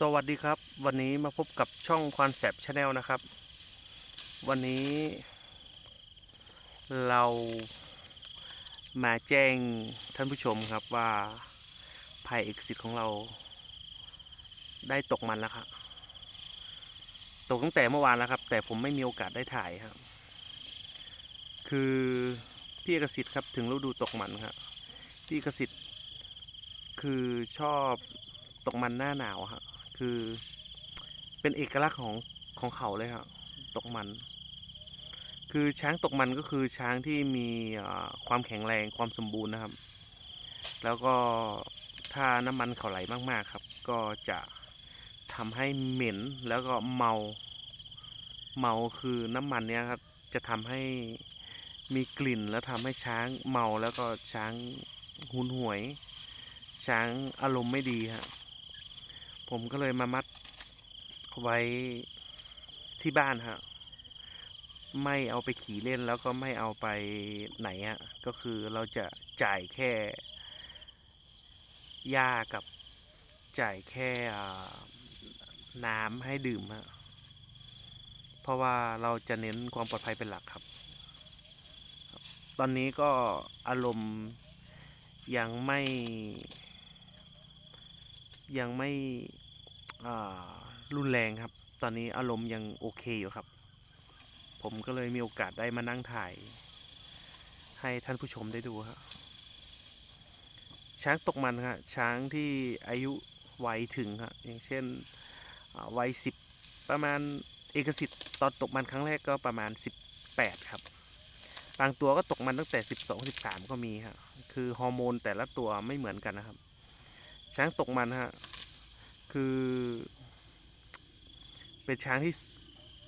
สวัสดีครับ วันนี้มาพบกับช่องควานแสบชาแนลนะครับ วันนี้ เรามาแจ้งท่านผู้ชมครับว่าภัยเอกสิทธิ์ของเรา ได้ตกมันแล้วครับ ตกตั้งแต่เมื่อวานแล้วครับ แต่ผมไม่มีโอกาสได้ถ่ายครับ คือพี่เอกสิทธิ์ครับถึงฤดูตกมันครับพี่เอกสิทธิ์คือชอบตกมันหน้าหนาวครับ คือ เป็นเอกลักษณ์ของของเขาเลยครับตกมัน คือช้างตกมันก็คือช้างที่มีความแข็งแรงความสมบูรณ์นะครับ แล้วก็ถ้าน้ำมันเขาไหลมากๆครับ ก็จะทำให้เหม็นแล้วก็เมาเมาคือน้ำมันเนี้ยครับจะทำให้มีกลิ่นแล้วทำให้ช้างเมาแล้วก็ช้างหุนหวย ช้างอารมณ์ไม่ดีฮะ ผมก็เลยมามัดไว้ที่บ้านฮะไม่เอาไปขี่เล่นแล้วก็ไม่เอาไปไหนฮะก็คือเราจะจ่ายแค่หญ้ากับจ่ายแค่น้ำให้ดื่มฮะเพราะว่าเราจะเน้นความปลอดภัยเป็นหลักครับ ตอนนี้ก็อารมณ์ยังไม่ยังไม่ รุนแรงครับ ตอนนี้อารมณ์ยังโอเคอยู่ครับ ผมก็เลยมีโอกาสได้มานั่งถ่าย ให้ท่านผู้ชมได้ดูครับช้างตกมันครับช้างที่อายุวัยถึงครับอย่างเช่นวัยสิบประมาณเอกสิทธิ์ตอนตกมันครั้งแรกก็ประมาณ 18 ครับ บางตัวก็ตกมันตั้งแต่ 12 13 ก็มีครับคือฮอร์โมนแต่ละตัวไม่เหมือนกันนะครับ ช้างตกมันฮะ คือ เป็นช้างที่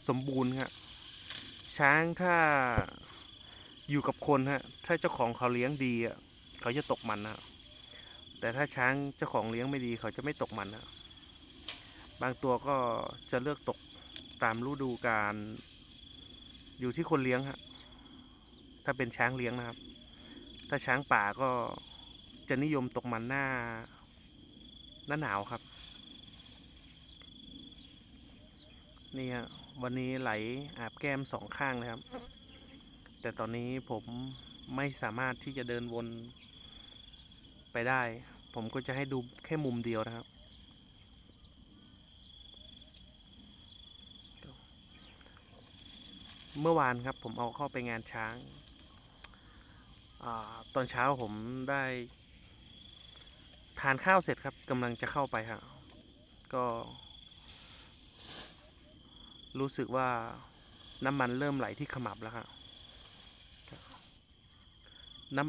สมบูรณ์ฮะช้างถ้าอยู่กับคนฮะถ้าเจ้าของเขาเลี้ยงดีอะเขาจะตกมันนะแต่ถ้าช้างเจ้าของเลี้ยงไม่ดีเขาจะไม่ตกมันนะบางตัวก็จะเลือกตกตามฤดูกาลอยู่ที่คนเลี้ยงฮะถ้าเป็นช้างเลี้ยงนะครับ ถ้าช้างป่าก็จะนิยมตกมันหน้าหน้าหนาวครับ นี่ฮะวันนี้ไหลอาบแก้มสองข้างเลยครับ แต่ตอนนี้ผมไม่สามารถที่จะเดินวนไปได้ ผมก็จะให้ดูแค่มุมเดียวนะครับ เมื่อวานครับผมเอาเข้าไปงานช้างอาตอนเช้าผมได้ ทานข้าวเสร็จครับกำลังจะเข้าไปครับก็ รู้สึกว่าน้ำมันเริ่มไหลที่ขมับแล้วครับน้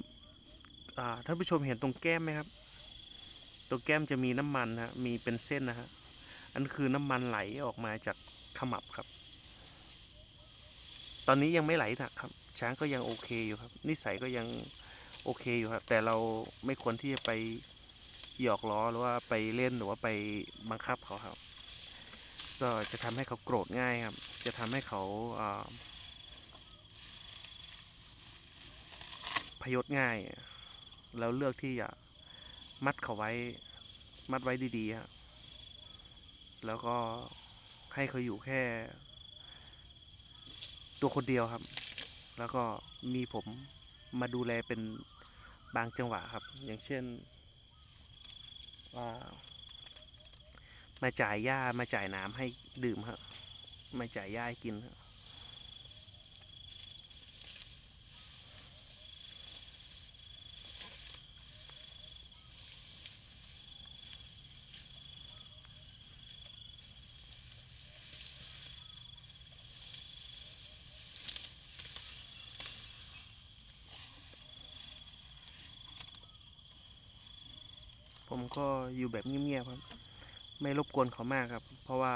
ำท่านผู้ชมเห็นตรงแก้มไหมครับ ตรงแก้มจะมีน้ำมันฮะมีเป็นเส้นนะฮะอันคือน้ำมันไหลออกมาจากขมับครับ ตอนนี้ยังไม่ไหลนักครับ ช้างก็ยังโอเคอยู่ครับ นิสัยก็ยังโอเคอยู่ครับ แต่เราไม่ควรที่จะไปหยอกล้อหรือว่าไปเล่นหรือว่าไปบังคับเขาครับ ก็จะทำให้เขาโกรธง่ายครับ จะทำให้เขาอ่าพยศง่าย แล้วเลือกที่จะมัดเขาไว้ มัดไว้ดีๆครับแล้วก็ให้เขาอยู่แค่ ตัวคนเดียวครับ แล้วก็มีผมมาดูแลเป็นบางจังหวะครับ อย่างเช่นว่า มาจ่ายหญ้ามาจ่ายน้ำให้ดื่มครับมาจ่ายหญ้าให้กินครับผมก็อยู่แบบเงียบๆครับ ไม่รบกวนเขามากครับ เพราะว่า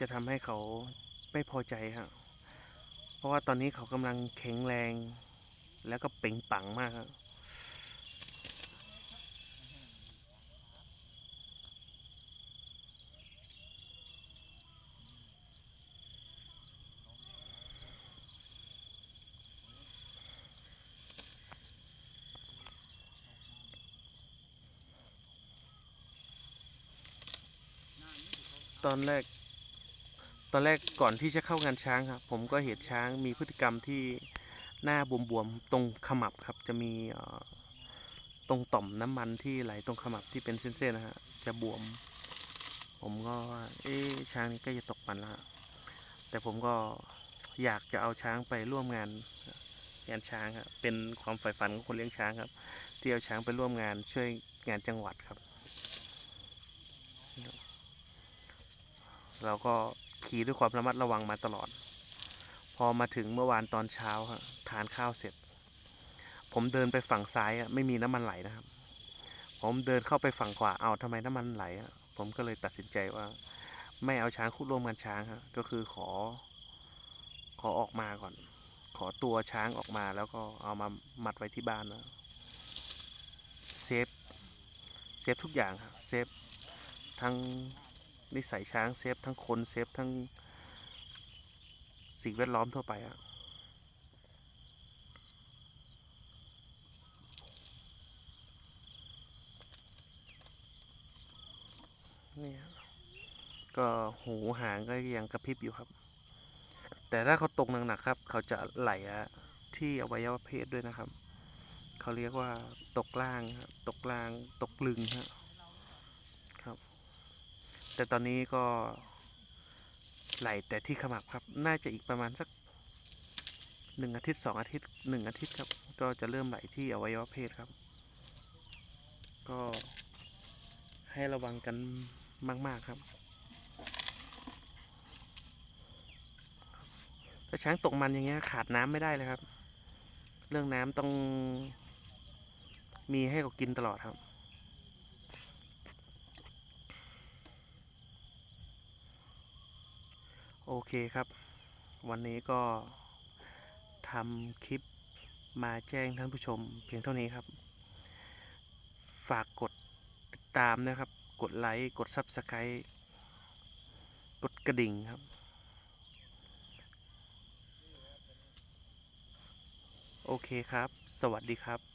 จะทำให้เขาไม่พอใจครับเพราะว่าตอนนี้เขากำลังแข็งแรง แล้วก็เป่งปังมากครับ ตอนแรก ตอนแรกก่อนที่จะเข้างานช้างครับ ผมก็เห็นช้างมีพฤติกรรมที่หน้าบวมๆตรงขมับครับ จะมีตรงต่อมน้ำมันที่ไหลตรงขมับที่เป็นเส้นๆนะฮะจะบวม ผมก็ว่าเอ๊ช้างนี่ใก็จะตกมันแล้วฮะแต่ผมก็อยากจะเอาช้างไปร่วมงานงานช้างครับเป็นความใฝ่ฝันของคนเลี้ยงช้างครับ ที่เอาช้างไปร่วมงานช่วยงานจังหวัดครับ เราก็ขี่ด้วยความระมัดระวังมาตลอด พอมาถึงเมื่อวานตอนเช้าฮะทานข้าวเสร็จ ผมเดินไปฝั่งซ้ายอะไม่มีน้ำมันไหลนะครับ ผมเดินเข้าไปฝั่งขวาเอาทำไมน้ำมันไหลอะผมก็เลยตัดสินใจว่า ไม่เอาช้างคู่ร่วมกันช้างฮะก็คือขอ ขอออกมาก่อน ขอตัวช้างออกมาแล้วก็เอามามัดไว้ที่บ้านนะเซฟเซฟทุกอย่างครับเซฟทั้ง นิสัยช้างเซฟทั้งคนเซฟทั้งสิ่งแวดล้อมทั่วไปอะนี่ก็หูหางก็ยังกระพริบอยู่ครับ แต่ถ้าเขาตกหนักๆครับ เขาจะไหลที่อวัยวะเพศด้วยนะครับ เขาเรียกว่าตกล่างครับตกล่างตกลึงครับ แต่ตอนนี้ก็ไหลแต่ที่ขมับครับ น่าจะอีกประมาณสักหนึ่งอาทิตย์สองอาทิตย์หนึ่งอาทิตย์ครับ ก็จะเริ่มไหลที่อวัยวะเพศครับ ก็ให้ระวังกันมาก ๆครับ ถ้าช้างตกมันอย่างเงี้ยขาดน้ำไม่ได้เลยครับ เรื่องน้ำต้องมีให้เขากินตลอดครับ โอเคครับ วันนี้ก็ทำคลิปมาแจ้งท่านผู้ชมเพียงเท่านี้ครับ ฝากกดติดตามนะครับ กดไลค์ กด Subscribe กดกระดิ่งครับ โอเคครับ สวัสดีครับ